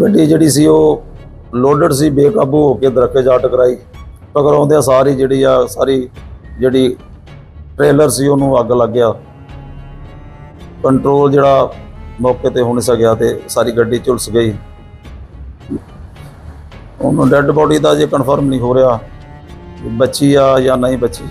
ਗੱਡੀ ਜਿਹੜੀ ਸੀ ਉਹ ਲੋਡਡ ਸੀ, ਬੇਕਾਬੂ ਹੋ ਕੇ ਦਰਖਤ ਜਾ ਟਕਰਾਈ ਟਕਰਾਉਂਦਿਆਂ ਸਾਰੀ ਜਿਹੜੀ ਆ, ਸਾਰੀ ਜਿਹੜੀ ਟ੍ਰੇਲਰ ਸੀ, ਉਹਨੂੰ ਅੱਗ ਲੱਗ ਗਿਆ। ਕੰਟਰੋਲ ਜਿਹੜਾ ਮੌਕੇ ਤੇ ਹੋ ਨਹੀਂ ਸਕਿਆ ਤੇ ਸਾਰੀ ਗੱਡੀ ਝੁਲਸ ਗਈ। ਉਹਨੂੰ ਡੈੱਡ ਬੋਡੀ ਦਾ ਜੇ ਕਨਫਰਮ ਨਹੀਂ ਹੋ ਰਿਹਾ ਬੱਚੀ ਆ ਜਾਂ ਨਹੀਂ ਬੱਚੀ।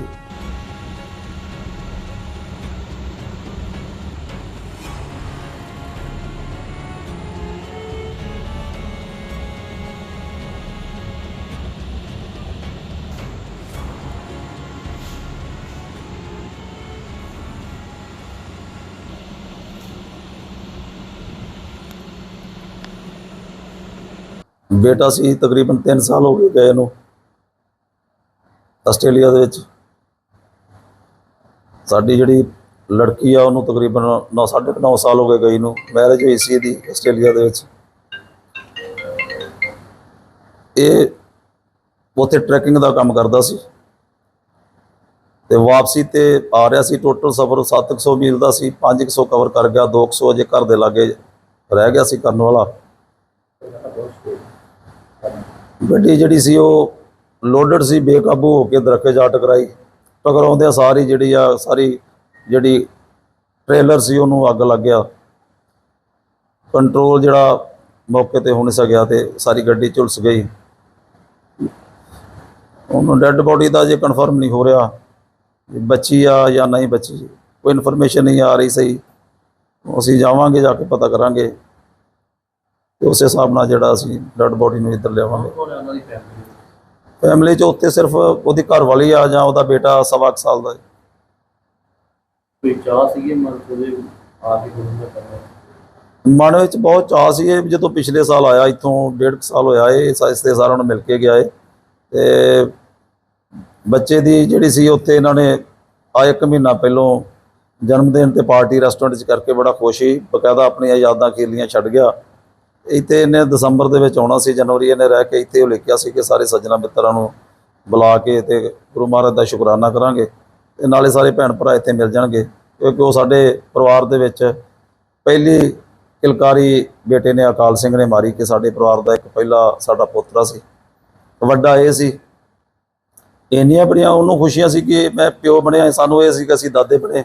ਬੇਟਾ ਸੀ, ਤਕਰੀਬਨ 3 ਸਾਲ ਹੋ ਗਏ ਗਏ ਨੂੰ ਆਸਟ੍ਰੇਲੀਆ ਦੇ ਵਿੱਚ। ਸਾਡੀ ਜਿਹੜੀ ਲੜਕੀ ਆ, ਉਹਨੂੰ ਤਕਰੀਬਨ 9 9.5 ਸਾਲ ਹੋ ਗਏ ਗਈ ਨੂੰ। ਮੈਰਿਜ ਹੋਈ ਸੀ ਇਹਦੀ ਆਸਟ੍ਰੇਲੀਆ ਦੇ ਵਿੱਚ। ਇਹ ਉੱਥੇ ਟਰੈਕਿੰਗ ਦਾ ਕੰਮ ਕਰਦਾ ਸੀ। ਤੇ ਵਾਪਸੀ ਤੇ ਆ ਰਿਹਾ ਸੀ ਟੋਟਲ ਸਫ਼ਰ 700 ਮੀਲ ਦਾ ਸੀ 500 ਕਵਰ ਕਰ ਗਿਆ 200 ਅਜੇ ਘਰ ਦੇ ਲਾਗੇ ਰਹਿ ਗਿਆ ਸੀ ਕਰਨ ਵਾਲਾ। ਗੱਡੀ ਜਿਹੜੀ ਸੀ ਉਹ ਲੋਡਡ ਸੀ, ਬੇਕਾਬੂ ਹੋ ਕੇ ਦਰਖਤ ਜਾ ਟਕਰਾਈ ਟਕਰਾਉਂਦਿਆਂ ਸਾਰੀ ਜਿਹੜੀ ਆ, ਸਾਰੀ ਜਿਹੜੀ ਟ੍ਰੇਲਰ ਸੀ, ਉਹਨੂੰ ਅੱਗ ਲੱਗ ਗਿਆ। ਕੰਟਰੋਲ ਜਿਹੜਾ ਮੌਕੇ ਤੇ ਹੋ ਨਹੀਂ ਸਕਿਆ ਤੇ ਸਾਰੀ ਗੱਡੀ ਝੁਲਸ ਗਈ। ਉਹਨੂੰ ਡੈੱਡ ਬੋਡੀ ਦਾ ਜੇ ਕਨਫਰਮ ਨਹੀਂ ਹੋ ਰਿਹਾ ਬੱਚੀ ਆ ਜਾਂ ਨਹੀਂ ਬੱਚੀ। ਕੋਈ ਇਨਫੋਰਮੇਸ਼ਨ ਨਹੀਂ ਆ ਰਹੀ ਸਹੀ। ਅਸੀਂ ਜਾਵਾਂਗੇ, ਜਾ ਕੇ ਪਤਾ ਕਰਾਂਗੇ। ਤੇ ਉਸੇ ਹਿਸਾਬ ਨਾਲ ਜਿਹੜਾ ਅਸੀਂ ਡੈੱਡ ਬੋਡੀ ਨੂੰ ਇੱਧਰ ਲਿਆਵਾਂਗੇ। ਫੈਮਿਲੀ 'ਚ ਉੱਤੇ ਸਿਰਫ ਉਹਦੀ ਘਰ ਵਾਲੀ ਆ ਜਾਂ ਉਹਦਾ ਬੇਟਾ ਸਵਾ ਕੁ ਸਾਲ ਦਾ। ਹੈ। ਕੋਈ ਚਾਹ ਸੀਗੀ ਮਨ ਉਹਦੇ ਆ ਕੇ ਗੁਰੂ ਦਾ ਕਰਨਾ? ਮਨ ਵਿੱਚ ਬਹੁਤ ਚਾਅ ਸੀ ਇਹ ਜਦੋਂ ਪਿਛਲੇ ਸਾਲ ਆਇਆ ਇੱਥੋਂ ਡੇਢ ਕੁ ਸਾਲ ਹੋਇਆ ਇਹ ਇਸ ਤੇ ਸਾਰਿਆਂ ਨੂੰ ਮਿਲ ਕੇ ਗਿਆ ਏ ਤੇ ਬੱਚੇ ਦੀ ਜਿਹੜੀ ਸੀ ਉੱਥੇ ਇਹਨਾਂ ਨੇ ਆ ਇੱਕ ਮਹੀਨਾ ਪਹਿਲੋਂ ਜਨਮ ਦਿਨ ਤੇ ਪਾਰਟੀ ਰੈਸਟੋਰੈਂਟ 'ਚ ਕਰਕੇ ਬੜਾ ਖੁਸ਼ ਸੀ। ਬਕਾਇਦਾ ਆਪਣੀਆਂ ਯਾਦਾਂ ਖੇਲੀਆਂ ਛੱਡ ਗਿਆ। ਇੱਥੇ ਇਹਨੇ ਦਸੰਬਰ ਦੇ ਵਿੱਚ ਆਉਣਾ ਸੀ, ਜਨਵਰੀ ਇਹਨੇ ਰਹਿ ਕੇ ਇੱਥੇ ਉਹ ਲਿਖਿਆ ਸੀ ਕਿ ਸਾਰੇ ਸੱਜਣਾ ਮਿੱਤਰਾਂ ਨੂੰ ਬੁਲਾ ਕੇ ਤੇ ਗੁਰੂ ਮਹਾਰਾਜ ਦਾ ਸ਼ੁਕਰਾਨਾ ਕਰਾਂਗੇ ਤੇ ਨਾਲੇ ਸਾਰੇ ਭੈਣ ਭਰਾ ਇੱਥੇ ਮਿਲ ਜਾਣਗੇ ਕਿਉਂਕਿ ਉਹ ਸਾਡੇ ਪਰਿਵਾਰ ਦੇ ਵਿੱਚ ਪਹਿਲੀ ਕਿਲਕਾਰੀ ਬੇਟੇ ਨੇ ਅਕਾਲ ਸਿੰਘ ਨੇ ਮਾਰੀ ਕਿ ਸਾਡੇ ਪਰਿਵਾਰ ਦਾ ਇੱਕ ਪਹਿਲਾ ਸਾਡਾ ਪੋਤਰਾ ਸੀ। ਵੱਡਾ ਇਹ ਸੀ। ਇੰਨੀਆਂ ਬੜੀਆਂ ਉਹਨੂੰ ਖੁਸ਼ੀਆਂ ਸੀ ਕਿ ਮੈਂ ਪਿਓ ਬਣਿਆ, ਸਾਨੂੰ ਇਹ ਸੀ ਕਿ ਅਸੀਂ ਦਾਦੇ ਬਣੇ।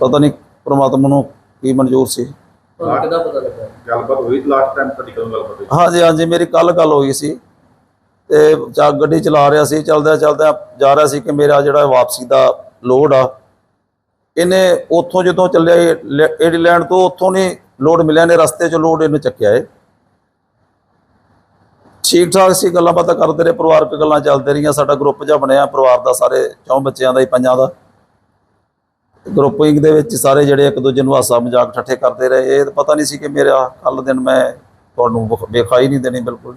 ਪਤਾ ਨਹੀਂ ਪ੍ਰਮਾਤਮਾ ਨੂੰ ਕੀ ਮਨਜ਼ੂਰ ਸੀ। ਤੁਹਾਨੂੰ ਕਿੱਦਾਂ ਪਤਾ ਲੱਗਾ। ਗੱਲਬਾਤ ਹੋਈ ਲਾਸਟ ਟਾਈਮ ਤੁਹਾਡੀ ਕਦੋਂ ਗੱਲਬਾਤ ਹੋਈ? ਹਾਂਜੀ ਹਾਂਜੀ, ਮੇਰੀ ਕੱਲ ਗੱਲ ਹੋਈ ਸੀ। ਤੇ ਚਾ ਗੱਡੀ ਚਲਾ ਰਿਹਾ ਸੀ, ਚਲਦਿਆਂ ਚਲਦਿਆਂ ਜਾ ਰਿਹਾ ਸੀ ਕਿ ਮੇਰਾ ਜਿਹੜਾ ਵਾਪਸੀ ਦਾ ਲੋਡ ਆ, ਇਹਨੇ ਉੱਥੋਂ ਜਦੋਂ ਚੱਲਿਆ ਏਡੀਲੈਂਡ ਤੋਂ ਉੱਥੋਂ ਨਹੀਂ ਲੋਡ ਮਿਲਿਆ ਨੇ ਰਸਤੇ 'ਚ ਲੋਡ ਇਹਨੂੰ ਚੱਕਿਆ ਏ। ਠੀਕ ਠਾਕ ਸੀ ਗੱਲਾਂ ਬਾਤਾਂ ਕਰਦੇ ਰਹੇ, ਪਰਿਵਾਰਕ ਗੱਲਾਂ ਚੱਲਦੇ ਰਹੀਆਂ, ਸਾਡਾ ਗਰੁੱਪ ਜਿਹਾ ਬਣਿਆ, ਪਰਿਵਾਰ ਦਾ ਸਾਰੇ ਚੌਂ ਬੱਚਿਆਂ ਦਾ ਹੀ, ਪੰਜਾਂ ਦਾ। ਗਰੁੱਪਿੰਗ ਦੇ ਵਿੱਚ ਸਾਰੇ ਜਿਹੜੇ ਇੱਕ ਦੂਜੇ ਨੂੰ ਹਾਸਾ ਮਜ਼ਾਕ ਠੱਠੇ ਕਰਦੇ ਰਹੇ ਇਹ ਤਾਂ ਪਤਾ ਨਹੀਂ ਸੀ ਕਿ ਮੇਰਾ ਕੱਲ ਦਿਨ ਮੈਂ ਤੁਹਾਨੂੰ ਵਿਖ- ਵਿਖਾਈ ਨਹੀਂ ਦੇਣੀ ਬਿਲਕੁਲ।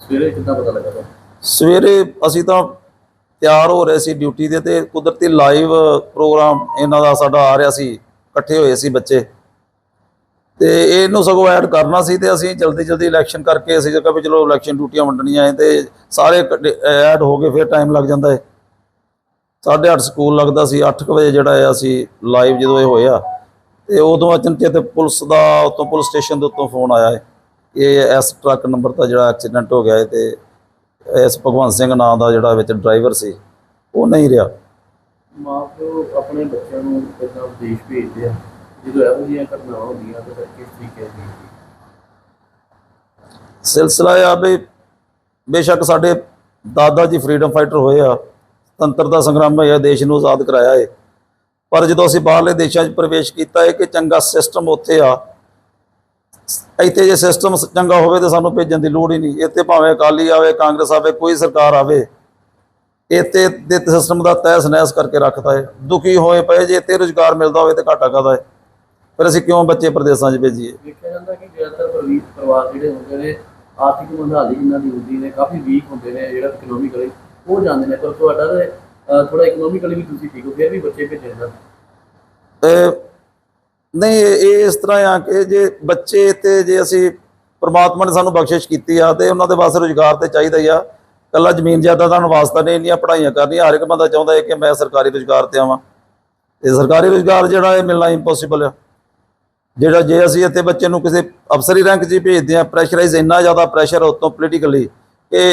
ਸਵੇਰੇ ਕਿੱਦਾਂ ਪਤਾ ਲੱਗਾ? ਸਵੇਰੇ ਅਸੀਂ ਤਾਂ ਤਿਆਰ ਹੋ ਰਹੇ ਸੀ ਡਿਊਟੀ ਦੇ ਤੇ ਕੁਦਰਤੀ ਲਾਈਵ ਪ੍ਰੋਗਰਾਮ ਇਹਨਾਂ ਦਾ ਸਾਡਾ ਆ ਰਿਹਾ ਸੀ ਇਕੱਠੇ ਹੋਏ ਸੀ ਬੱਚੇ ਤੇ ਇਹਨੂੰ ਸਗੋਂ ਐਡ ਕਰਨਾ ਸੀ ਤੇ ਅਸੀਂ ਜਲਦੀ ਜਲਦੀ ਇਲੈਕਸ਼ਨ ਕਰਕੇ ਅਸੀਂ ਜਗ੍ਹਾ ਵੀ ਚਲੋ ਇਲੈਕਸ਼ਨ ਡਿਊਟੀਆਂ ਵੰਡਣੀਆਂ ਹੈ ਤੇ ਸਾਰੇ ਐਡ ਹੋ ਗਏ ਫਿਰ ਟਾਈਮ ਲੱਗ ਜਾਂਦਾ ਹੈ 8:30 ਸਕੂਲ ਲੱਗਦਾ ਸੀ 8 ਵਜੇ ਜਿਹੜਾ ਹੈ ਅਸੀਂ ਲਾਈਵ ਜਦੋਂ ਇਹ ਹੋਇਆ ਤੇ ਉਦੋਂ ਅਚਨਚੇਤ ਪੁਲਿਸ ਦਾ ਉਤੋਂ ਪੁਲਿਸ ਸਟੇਸ਼ਨ ਦੇ ਉੱਤੋਂ ਫੋਨ ਆਇਆ ਹੈ ਇਹ ਐਸ ਟਰੱਕ ਨੰਬਰ ਦਾ ਜਿਹੜਾ ਐਕਸੀਡੈਂਟ ਹੋ ਗਿਆ ਹੈ ਤੇ ਇਸ ਭਗਵੰਤ ਸਿੰਘ ਨਾਂ ਦਾ ਜਿਹੜਾ ਵਿੱਚ ਡਰਾਈਵਰ ਸੀ ਉਹ ਨਹੀਂ ਰਿਹਾ। ਮਾਂ ਪਿਓ ਆਪਣੇ ਬੱਚਿਆਂ ਨੂੰ ਕਿੱਦਾਂ ਵਿਦੇਸ਼ ਭੇਜਦੇ ਆ? ਜਦੋਂ ਇਹੋ ਜਿਹੀਆਂ ਘਟਨਾਵਾਂ ਹੁੰਦੀਆਂ ਤਾਂ ਕਿਸ ਤਰੀਕੇ ਦੀ ਸਿਲਸਿਲਾ ਇਹ ਆ ਵੀ ਬੇਸ਼ੱਕ ਸਾਡੇ ਦਾਦਾ ਜੀ ਫਰੀडम ਫਾਈਟਰ ਹੋਏ ਆ ਤੰਤਰ ਦਾ ਸੰਗਰਾਮ ਹੋਇਆ, ਦੇਸ਼ ਨੂੰ ਆਜ਼ਾਦ ਕਰਾਇਆ ਹੈ ਪਰ ਜਦੋਂ ਅਸੀਂ ਬਾਹਰਲੇ ਦੇਸ਼ਾਂ 'ਚ ਪ੍ਰਵੇਸ਼ ਕੀਤਾ ਹੈ ਕਿ ਚੰਗਾ ਸਿਸਟਮ ਉੱਥੇ ਆ, ਇੱਥੇ ਜੇ ਸਿਸਟਮ ਚੰਗਾ ਹੋਵੇ ਤਾਂ ਸਾਨੂੰ ਭੇਜਣ ਦੀ ਲੋੜ ਹੀ ਨਹੀਂ। ਇੱਥੇ ਭਾਵੇਂ ਅਕਾਲੀ ਆਵੇ, ਕਾਂਗਰਸ ਆਵੇ, ਕੋਈ ਸਰਕਾਰ ਆਵੇ, ਇੱਥੇ ਦੇ ਸਿਸਟਮ ਦਾ ਤਹਿਸ ਨਹਿਸ ਕਰਕੇ ਰੱਖਦਾ ਹੈ ਦੁਖੀ ਹੋਏ ਪਏ, ਜੇ ਇੱਥੇ ਰੁਜ਼ਗਾਰ ਮਿਲਦਾ ਹੋਵੇ ਤਾਂ ਘਾਟਾ ਕਾਹਦਾ ਹੈ ਫਿਰ ਅਸੀਂ ਕਿਉਂ ਬੱਚੇ ਪ੍ਰਦੇਸਾਂ 'ਚ ਭੇਜੀਏ? ਦੇਖਿਆ ਜਾਂਦਾ ਕਿ ਜ਼ਿਆਦਾਤਰ ਪਰਿਵੀਰ ਜਿਹੜੇ ਹੁੰਦੇ ਨੇ, ਆਰਥਿਕ ਮੰਦਹਾਲੀ ਜਿਨ੍ਹਾਂ ਦੀ ਹੁੰਦੀ ਨੇ, ਕਾਫੀ ਵੀਕ ਹੁੰਦੇ ਨੇ, ਜਿਹੜਾ ਇਕਨੋਮਿਕਲੀ ਉਹ ਜਾਂਦੇ ਨੇ, ਪਰ ਤੁਹਾਡਾ ਤੇ ਥੋੜਾ ਇਕਨੋਮਿਕਲੀ ਵੀ ਤੁਸੀਂ ਠੀਕ ਹੋ, ਫਿਰ ਵੀ ਬੱਚੇ ਭੇਜੇ ਜਾਂਦੇ ਨਹੀਂ, ਇਹ ਇਸ ਤਰ੍ਹਾਂ ਆ ਕਿ ਜੇ ਬੱਚੇ ਤੇ ਜੇ ਅਸੀਂ ਪਰਮਾਤਮਾ ਨੇ ਸਾਨੂੰ ਬਖਸ਼ਿਸ਼ ਕੀਤੀ ਆ, ਤੇ ਉਹਨਾਂ ਦੇ ਵਾਸਤੇ ਰੁਜ਼ਗਾਰ ਤੇ ਚਾਹੀਦਾ ਹੀ ਆ। ਕੱਲਾ ਜ਼ਮੀਨ ਜਾਇਦਾਦਾਂ ਨੂੰ ਵਾਸਤਾ ਨਹੀਂ, ਇੰਨੀਆਂ ਪੜ੍ਹਾਈਆਂ ਕਰਨੀਆਂ, ਹਰ ਇੱਕ ਬੰਦਾ ਚਾਹੁੰਦਾ ਹੈ ਕਿ ਮੈਂ ਸਰਕਾਰੀ ਰੁਜ਼ਗਾਰ ਤੇ ਆਵਾਂ। ਤੇ ਸਰਕਾਰੀ ਰੁਜ਼ਗਾਰ ਜਿਹੜਾ ਇਹ ਮਿਲਣਾ ਇੰਪੋਸੀਬਲ ਆ। ਜਿਹੜਾ ਜੇ ਅਸੀਂ ਇੱਥੇ ਬੱਚੇ ਨੂੰ ਕਿਸੇ ਅਫਸਰੀ ਰੈਂਕ 'ਚ ਹੀ ਭੇਜਦੇ ਆ ਪ੍ਰੈਸ਼ਰਾਈਜ਼ ਇੰਨਾ ਜ਼ਿਆਦਾ ਪ੍ਰੈਸ਼ਰ ਉਤੋਂ ਪੋਲੀਟੀਕਲੀ ਕਿ